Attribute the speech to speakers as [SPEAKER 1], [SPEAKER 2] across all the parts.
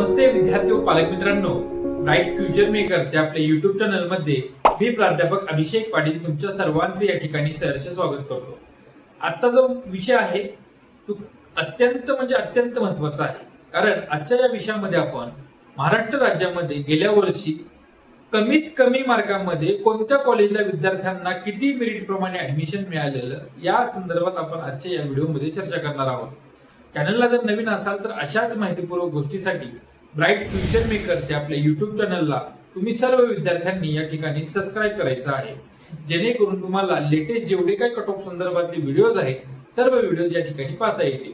[SPEAKER 1] नमस्ते विद्यार्थी व पालक मित्रांनो. ब्राईट फ्युचर मेकर्स या आपल्या युट्यूब चॅनलमध्ये मी प्राध्यापक अभिषेक पाटील तुमच्या सर्वांचे या ठिकाणी सहर्ष स्वागत करतो. आजचा जो विषय आहे तो अत्यंत म्हणजे अत्यंत महत्त्वाचा आहे. कारण आजच्या या विषयामध्ये आपण महाराष्ट्र राज्यामध्ये गेल्या वर्षी कमीत कमी मार्कामध्ये कोणत्या कॉलेजला विद्यार्थ्यांना किती मेरिट प्रमाणे ऍडमिशन मिळालेलं या संदर्भात आपण आजच्या या व्हिडिओमध्ये चर्चा करणार आहोत. चॅनलला जर नवीन असाल तर अशाच माहितीपूर्वक गोष्टीसाठी ब्राईट फ्युचर मेकर्स या आपल्या युट्यूब चॅनलला तुम्ही सर्व विद्यार्थ्यांनी या ठिकाणी सबस्क्राईब करायचं आहे. जेणेकरून तुम्हाला लेटेस्ट जेवढे काही कट ऑफ संदर्भातले व्हिडिओज आहेत सर्व व्हिडिओज या ठिकाणी पाहता येतील.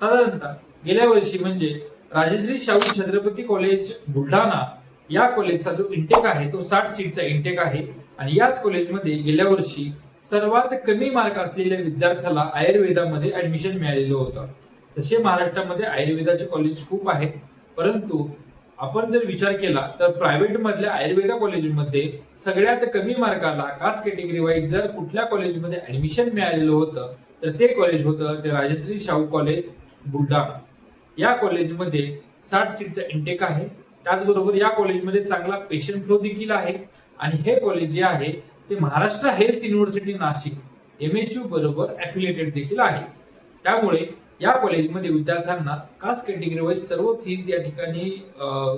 [SPEAKER 1] साधारणतः गेल्या वर्षी म्हणजे राजश्री शाहू छत्रपती कॉलेज बुलढाणा या कॉलेजचा जो इंटेक आहे तो साठ सीटचा इंटेक आहे. आणि याच कॉलेजमध्ये गेल्या वर्षी सर्वात कमी मार्क असलेल्या विद्यार्थ्याला आयुर्वेदामध्ये ऍडमिशन मिळालेलं होतं. तसे महाराष्ट्रामध्ये आयुर्वेदाचे कॉलेज खूप आहेत. परंतु आपण जर विचार केला तर प्रायव्हेट मधल्या आयुर्वेदा कॉलेजमध्ये सगळ्यात कमी मार्काला कास्ट कॅटेगरी वाईज जर कुठल्या कॉलेजमध्ये ऍडमिशन मिळालेलं होतं तर ते कॉलेज होतं ते राजश्री शाहू कॉलेज बुलढाणा. या कॉलेजमध्ये साठ सीटचा इंटेक आहे. त्याचबरोबर या कॉलेजमध्ये चांगला पेशंट फ्लो देखील आहे. आणि हे कॉलेज जे आहे ते Maharashtra health university Nashik M H U बरोबर ॲफिलेटेड देखील आहे. त्यामुळे या कॉलेजमध्ये विद्यार्थ्यांना कास्ट कॅटेगरी वाईज सर्व फीज या ठिकाणी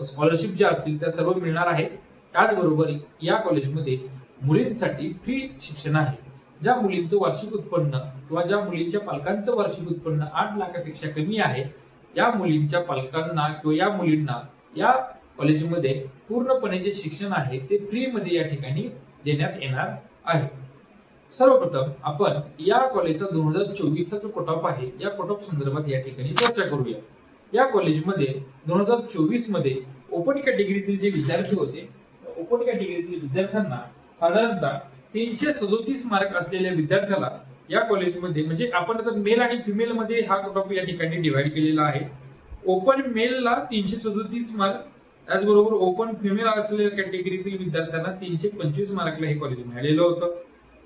[SPEAKER 1] स्कॉलरशिप ज्या असतील त्या सर्व मिळणार आहेत. त्याचबरोबर या कॉलेजमध्ये मुलींसाठी फ्री शिक्षण आहे. ज्या मुलींचं वार्षिक उत्पन्न किंवा ज्या मुलींच्या पालकांचं वार्षिक उत्पन्न आठ लाखापेक्षा कमी आहे या मुलींच्या पालकांना किंवा या मुलींना या कॉलेजमध्ये पूर्णपणे जे शिक्षण आहे ते फ्रीमध्ये या ठिकाणी देण्यात येणार आहे. सर्वप्रथम आपण या कॉलेजचा दोन हजार चोवीसचा जो कट आहे या कट संदर्भात या ठिकाणी चर्चा करूया. या कॉलेजमध्ये दोन हजार चोवीसमध्ये ओपन कॅटेगरीतील जे विद्यार्थी होते ओपन कॅटेगरीतील विद्यार्थ्यांना साधारणतः तीनशे सदोतीस मार्क असलेल्या विद्यार्थ्याला या कॉलेजमध्ये म्हणजे आपण आता मेल आणि फिमेल मध्ये हा कट या ठिकाणी डिव्हाइड केलेला आहे. ओपन मेलला तीनशे सदोतीस मार्क त्याचबरोबर ओपन फिमेल असलेल्या कॅटेगरीतील विद्यार्थ्यांना तीनशे पंचवीस मार्कला हे कॉलेज मिळालेलं होतं.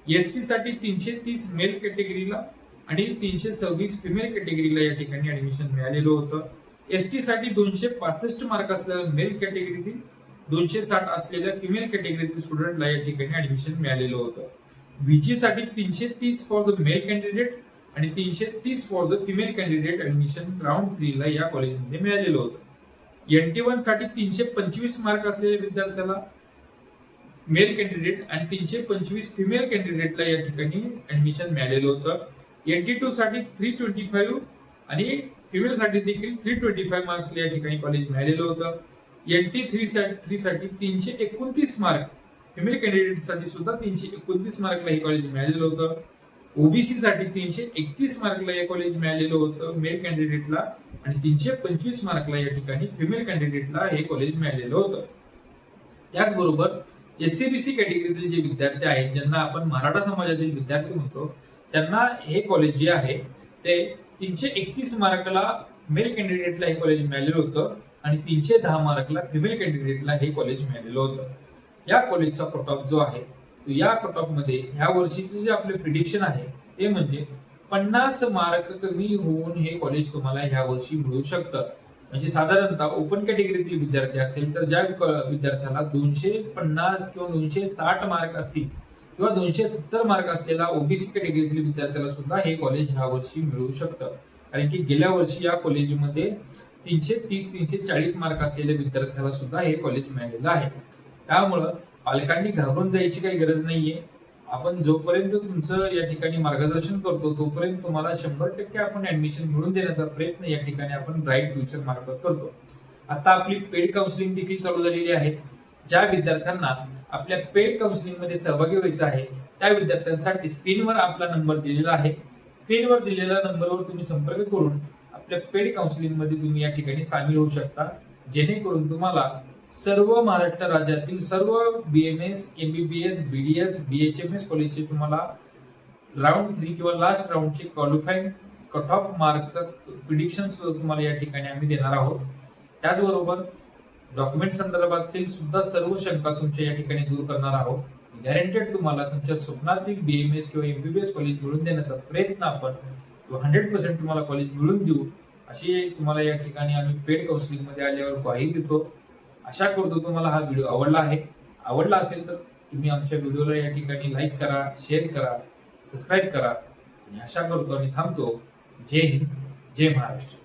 [SPEAKER 1] एस सी साठी तीनशे तीस मेल कॅटेगरीला आणि तीनशे सव्वीस फिमेल कॅटेगरीला या ठिकाणी ऍडमिशन मिळालेलं होतं. एस टी साठी दोनशे पासष्ट मार्क असलेल्या मेल कॅटेगरीतील दोनशे साठ असलेल्या फिमेल कॅटेगरीतील स्टुडंटला या ठिकाणी ऍडमिशन मिळालेलं होतं. व्हीजी साठी तीनशे तीस फॉर द मेल कॅन्डिडेट आणि तीनशे तीस for the female candidate admission round थ्रीला या कॉलेजमध्ये मिळालेलं होतं. एन टी वनसाठी तीनशे पंचवीस मार्क असलेल्या विद्यार्थ्याला मेल कॅन्डिडेट आणि तीनशे पंचवीस फिमेल कॅन्डिडेटला या ठिकाणी ऍडमिशन मिळालेलं होतं. एन टी टू साठी थ्री ट्वेंटी फाईव्ह आणि फिमेल साठी देखील थ्री ट्वेंटी फाईव्ह मार्क्स या ठिकाणी कॉलेज मिळालेलं होतं. एन टी थ्री साठी थ्री साठी तीनशे एकोणतीस मार्क फिमेल कॅन्डिडेटसाठी सुद्धा तीनशे एकोणतीस मार्कला हे कॉलेज मिळालेलं होतं. ओबीसी साठी तीनशे एकतीस मार्कला हे कॉलेज मिळालेलं होतं मेल कॅन्डिडेटला आणि तीनशे पंचवीस मार्कला या ठिकाणी फिमेल कॅन्डिडेटला हे कॉलेज मिळालेलं होतं. त्याचबरोबर एस सी बी सी कॅटेगरीतील जे विद्यार्थी आहेत ज्यांना आपण मराठा समाजातील विद्यार्थी म्हणतो त्यांना हे कॉलेज जे आहे ते तीनशे एकतीस मार्कला मेल कॅन्डिडेटला हे कॉलेज मिळालेलं होतं आणि तीनशे दहा मार्कला फिमेल कॅन्डिडेटला हे कॉलेज मिळालेलं होतं. या कॉलेजचा कट ऑफ जो आहे तो या कट ऑफमध्ये ह्या वर्षीचे जे आपले प्रिडिक्शन आहे ते म्हणजे पन्नास मार्क कमी होऊन हे कॉलेज तुम्हाला ह्या वर्षी मिळू शकतं. म्हणजे साधारणतः ओपन कॅटेगरीतील विद्यार्थी असेल तर ज्या विद्यार्थ्याला दोनशे पन्नास किंवा दोनशे साठ मार्क असतील किंवा दोनशे सत्तर मार्क असलेला ओबीसी कॅटेगरीतील विद्यार्थ्याला सुद्धा हे कॉलेज ह्या वर्षी मिळू शकतं. कारण की गेल्या वर्षी या कॉलेजमध्ये तीनशे तीस तीनशे चाळीस मार्क असलेल्या विद्यार्थ्याला सुद्धा हे कॉलेज मिळालेलं आहे. त्यामुळं पालकांनी घाबरून जायची काही गरज नाहीये. आपण जोपर्यंत तुमचं या ठिकाणी मार्गदर्शन करतो तोपर्यंत तुम्हाला शंभर टक्के आपण ऍडमिशन मिळवून देण्याचा प्रयत्न या ठिकाणी आपण ब्राईट फ्युचर मार्फत करतो. आता आपली पेड काउन्सिलिंग देखील चालू झालेली आहे. ज्या विद्यार्थ्यांना आपल्या पेड काउन्सिलिंगमध्ये सहभागी व्हायचं आहे त्या विद्यार्थ्यांसाठी स्क्रीनवर आपला नंबर दिलेला आहे. स्क्रीनवर दिलेल्या नंबरवर तुम्ही संपर्क करून आपल्या पेड काउन्सिलिंगमध्ये तुम्ही या ठिकाणी सामील होऊ शकता. जेणेकरून तुम्हाला सर्व महाराष्ट्र राज्यातील सर्व B M S M B B S B D S B H M S कॉलेजचे तुम्हाला राऊंड थ्री किंवा लास्ट राऊंडचे क्वालिफाईड कट ऑफ मार्कचं प्रिडिक्शन सुद्धा तुम्हाला या ठिकाणी आम्ही देणार आहोत. त्याचबरोबर डॉक्युमेंट संदर्भातील सुद्धा सर्व शंका तुमच्या या ठिकाणी दूर करणार आहोत. गॅरंटेड तुम्हाला तुमच्या स्वप्नातील बी एम एस किंवा M B B S college मिळून देण्याचा प्रयत्न आपण हंड्रेड पर्सेंट तुम्हाला कॉलेज मिळून देऊ अशी तुम्हाला या ठिकाणी आम्ही पेड काउन्सिलिंगमध्ये आल्यावर ग्वाही देतो. आशा करतो तुम्हाला हा व्हिडिओ आवडला आहे. आवडला असेल तर तुम्ही आमच्या व्हिडिओला या ठिकाणी लाईक करा शेअर करा सबस्क्राईब करा. आणि आशा करतो आणि थांबतो. जय हिंद जय महाराष्ट्र.